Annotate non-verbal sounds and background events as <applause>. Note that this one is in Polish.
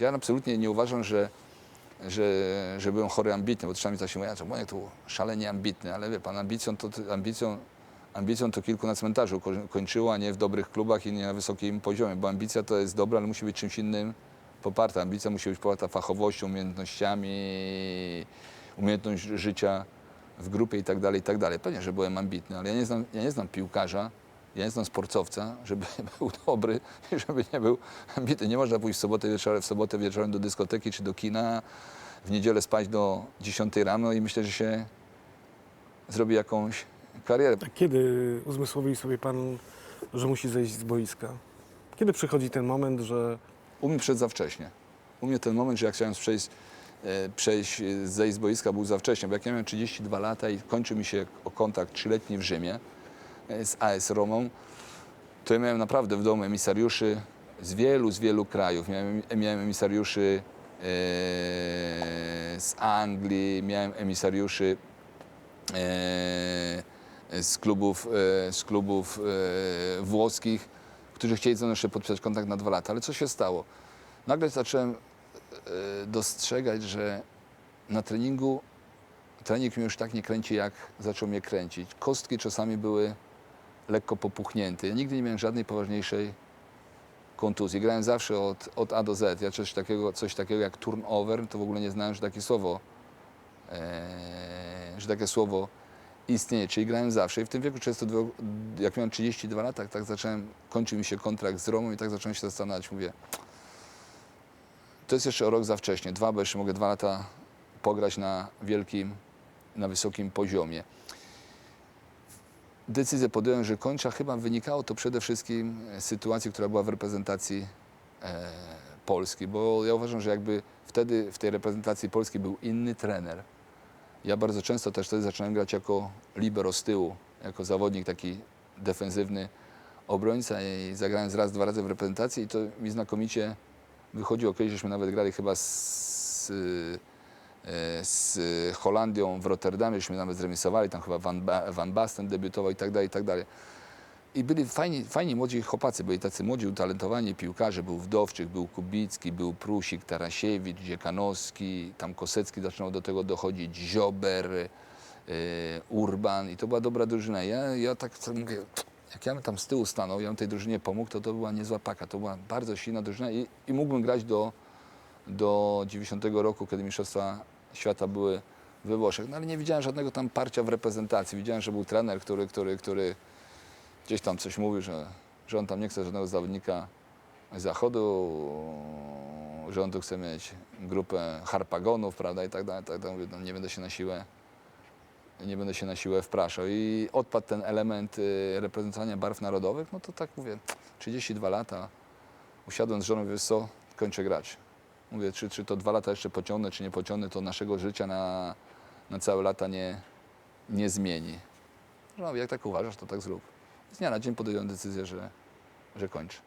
Ja absolutnie nie uważam, że, że, że byłem chory ambitny, bo czasami to się mówi, Boniek tu szalenie ambitny, ale wie pan, ambicją to, ambicją, ambicją to kilku na cmentarzu ko- kończyło, a nie w dobrych klubach i nie na wysokim poziomie, bo ambicja to jest dobra, ale musi być czymś innym poparta. Ambicja musi być poparta fachowością, umiejętnościami, umiejętność życia w grupie i tak dalej, i tak dalej. Pewnie, że byłem ambitny, ale ja nie znam, ja nie znam piłkarza, ja znam sportowca, żeby <laughs> był dobry i żeby nie był ambitny. Nie można pójść w sobotę wieczorem, w sobotę wieczorem do dyskoteki czy do kina, w niedzielę spać do 10 rano i myślę, że się zrobi jakąś karierę. A kiedy uzmysłowił sobie pan, że musi zejść z boiska? Kiedy przychodzi ten moment, że U mnie przed za wcześnie. U mnie ten moment, że jak chciałem przejść, e, przejść e, zejść z boiska był za wcześnie, bo jak ja miałem 32 lata i kończy mi się o kontrakt trzyletni w Rzymie z AS Romą, to ja miałem naprawdę w domu emisariuszy z wielu, z wielu krajów. Miałem, miałem emisariuszy e, z Anglii, miałem emisariuszy e, z klubów, e, z klubów e, włoskich, którzy chcieli ze mną jeszcze podpisać kontrakt na dwa lata. Ale co się stało? Nagle zacząłem e, dostrzegać, że na treningu trening mnie już tak nie kręci, jak zaczął mnie kręcić. Kostki czasami były lekko popuchnięte. Ja nigdy nie miałem żadnej poważniejszej kontuzji. Grałem zawsze od, od A do Z. Ja coś takiego, coś takiego jak turnover, to w ogóle nie znałem, że takie słowo, e, że takie słowo istnieje. Czyli grałem zawsze. I w tym wieku 32, jak miałem 32 lata, tak, tak zacząłem, kończył mi się kontrakt z Romą i tak zacząłem się zastanawiać. Mówię, to jest jeszcze o rok za wcześnie. Dwa, bo jeszcze mogę dwa lata pograć na wielkim, na wysokim poziomie. Decyzję podjąłem, że kończę. Chyba wynikało to przede wszystkim z sytuacji, która była w reprezentacji e, Polski, bo ja uważam, że jakby wtedy w tej reprezentacji Polski był inny trener. Ja bardzo często też wtedy zacząłem grać jako libero z tyłu, jako zawodnik taki defensywny obrońca i zagrałem raz, dwa razy w reprezentacji i to mi znakomicie wychodziło. Kiedyś żeśmy nawet grali chyba z, e, z Holandią w Rotterdamie, żeśmy nawet zremisowali, tam chyba Van, Van Basten debiutował i tak dalej, i tak dalej. I byli fajni, fajni młodzi chłopacy, byli tacy młodzi, utalentowani piłkarze. Był Wdowczyk, był Kubicki, był Prusik, Tarasiewicz, Dziekanowski, tam Kosecki zaczynał do tego dochodzić, Ziober, e, Urban i to była dobra drużyna. Ja, ja tak mówię, jak ja bym tam z tyłu stanął, ja bym tej drużynie pomógł, to to była niezła paka. To była bardzo silna drużyna i, i mógłbym grać do, do 90 roku, kiedy Mistrzostwa Świata były we Włoszech. No ale nie widziałem żadnego tam parcia w reprezentacji. Widziałem, że był trener, który, który, który gdzieś tam coś mówił, że, że on tam nie chce żadnego zawodnika z zachodu, że on tu chce mieć grupę harpagonów, prawda, i tak dalej, tak dalej. Mówię, no, nie będę się na siłę nie będę się na siłę wpraszał. I odpadł ten element y, reprezentowania barw narodowych, no to tak mówię, 32 lata, usiadłem z żoną, wiesz co, kończę grać. Mówię, czy, czy to dwa lata jeszcze pociągnę, czy nie pociągnę, to naszego życia na, na całe lata nie, nie zmieni. No, jak tak uważasz, to tak zrób. Z dnia na dzień podjąłem decyzję, że, że kończę.